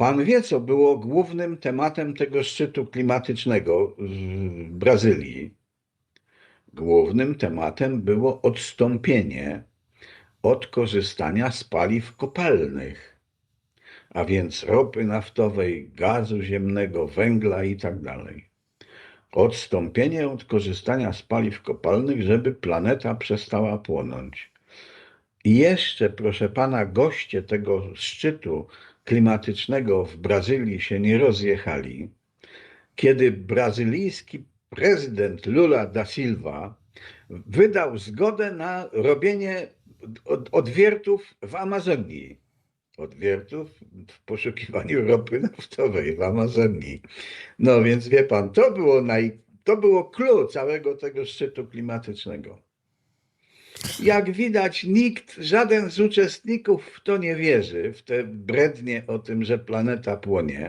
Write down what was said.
Pan wie, co było głównym tematem tego szczytu klimatycznego w Brazylii? Głównym tematem było odstąpienie od korzystania z paliw kopalnych, a więc ropy naftowej, gazu ziemnego, węgla i tak. Odstąpienie od korzystania z paliw kopalnych, żeby planeta przestała płonąć. I jeszcze, proszę pana, goście tego szczytu klimatycznego w Brazylii się nie rozjechali, kiedy brazylijski prezydent Lula da Silva wydał zgodę na robienie od- odwiertów w Amazonii. Odwiertów w poszukiwaniu ropy naftowej w Amazonii. No więc wie pan, to było, naj, to było clue całego tego szczytu klimatycznego. Jak widać, nikt, żaden z uczestników w to nie wierzy, w te brednie o tym, że planeta płonie.